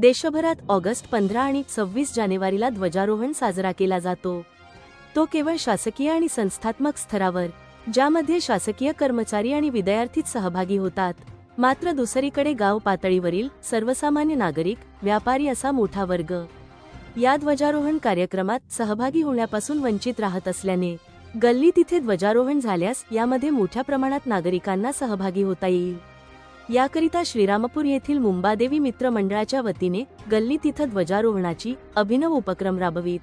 देशभरात ऑगस्ट पंधरा आणि सव्वीस जानेवारीला ध्वजारोहण साजरा केला जातो. तो केवळ शासकीय आणि संस्थात्मक स्तरावर ज्यामध्ये शासकीय कर्मचारी आणि विद्यार्थीच सहभागी होतात. मात्र दुसरीकडे गाव पातळीवरील सर्वसामान्य नागरिक व्यापारी असा मोठा वर्ग. या ध्वजारोहण कार्यक्रमात सहभागी होण्यापासून वंचित राहत असल्याने गल्ली तिथे ध्वजारोहण झाल्यास यामध्ये मोठ्या प्रमाणात नागरिकांना सहभागी होता येईल. याकरिता श्रीरामपूर येथील मुंबादेवी मित्र मंडळाच्या वतीने गल्ली तिथं ध्वजारोहणाची अभिनव उपक्रम राबवित.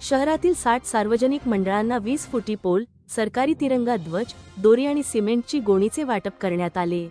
शहरातील साठ सार्वजनिक मंडळांना वीस फुटी पोल सरकारी तिरंगा ध्वज दोरी आणि सिमेंटची गोणीचे वाटप करण्यात आले.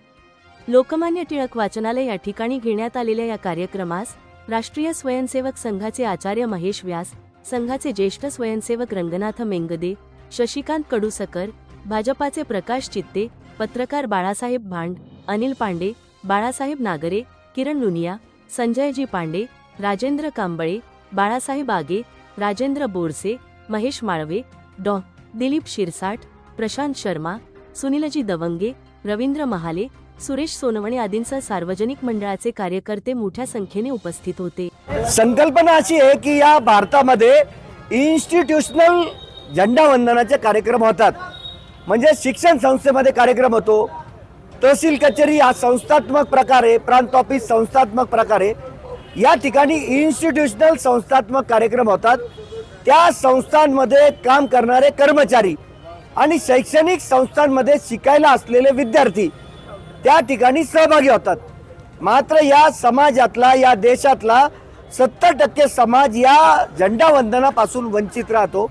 लोकमान्य टिळक वाचनालय या ठिकाणी घेण्यात आलेल्या या कार्यक्रमास राष्ट्रीय स्वयंसेवक संघाचे आचार्य महेश व्यास संघाचे ज्येष्ठ स्वयंसेवक रंगनाथ मेंगदे शशिकांत कडूसकर भाजपाचे प्रकाश चित्ते पत्रकार बाळासाहेब भांड अनिल पांडे बाळासाहेब नागरे किरण लुनिया संजयजी पांडे राजेंद्र कांबळे बाळासाहेब आगे राजेंद्र बोरसे महेश माळवे डॉ. दिलीप शिरसाट प्रशांत शर्मा सुनीलजी दवंगे रवींद्र महाले सुरेश सोनवणे आदींसह सार्वजनिक मंडळाचे कार्यकर्ते मोठ्या संख्येने उपस्थित होते. संकल्पना अशी आहे की या भारतामध्ये इन्स्टिट्यूशनल झेंडावंदनाचे कार्यक्रम होतात. म्हणजे शिक्षण संस्थेमध्ये कार्यक्रम होतो. तहसील कचेरी हा संस्थात्मक प्रकारे प्रांत ऑफिस संस्थात्मक प्रकारे या ठिकाणी इन्स्टिट्यूशनल संस्थात्मक कार्यक्रम होतात. त्या संस्थांमध्ये काम करणारे कर्मचारी आणि शैक्षणिक संस्थांमध्ये शिकायला असलेले विद्यार्थी त्या ठिकाणी सहभागी होतात. मात्र या समाजातला या देशातला सत्तर टक्के समाज या झेंडावंदनापासून वंचित राहतो.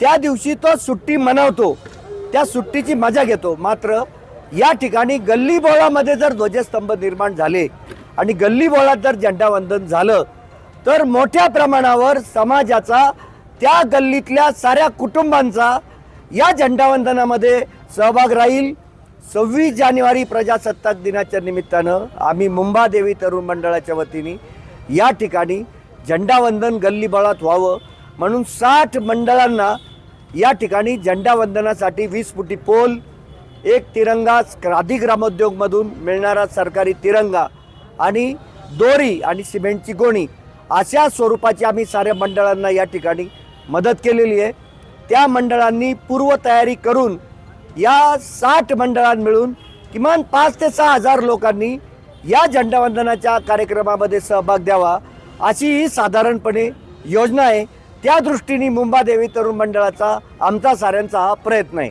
त्या दिवशी तो सुट्टी मनवतो. त्या सुट्टीची मजा घेतो. मात्र या ठिकाणी गल्ली बोळामध्ये जर ध्वजस्तंभ निर्माण झाले आणि गल्ली बोळात जर झेंडावंदन झालं तर मोठ्या प्रमाणावर समाजाचा त्या गल्लीतल्या साऱ्या कुटुंबांचा या झेंडावंदनामध्ये सहभाग राहील. सव्वीस जानेवारी प्रजासत्ताक दिनाच्या निमित्तानं आम्ही मुंबादेवी तरुण मंडळाच्या वतीने या ठिकाणी झेंडावंदन गल्लीबळात व्हावं म्हणून साठ मंडळांना या ठिकाणी झेंडावंदनासाठी वीस फुटी पोल एक तिरंगा आधी ग्रामोद्योगमधून मिळणारा सरकारी तिरंगा आणि दोरी आणि सिमेंटची गोणी अशा स्वरूपाची आम्ही साऱ्या मंडळांना या ठिकाणी मदत केलेली आहे. त्या मंडळांनी पूर्वतयारी करून या साठ मंडळां मिळून किमान पाच ते सहा हजार लोकांनी या झेंडावंदनाच्या कार्यक्रमामध्ये सहभाग द्यावा अशी ही साधारणपणे योजना आहे. त्या दृष्टीने मुंबादेवी तरुण मंडळाचा आमचा साऱ्यांचा हा प्रयत्न आहे.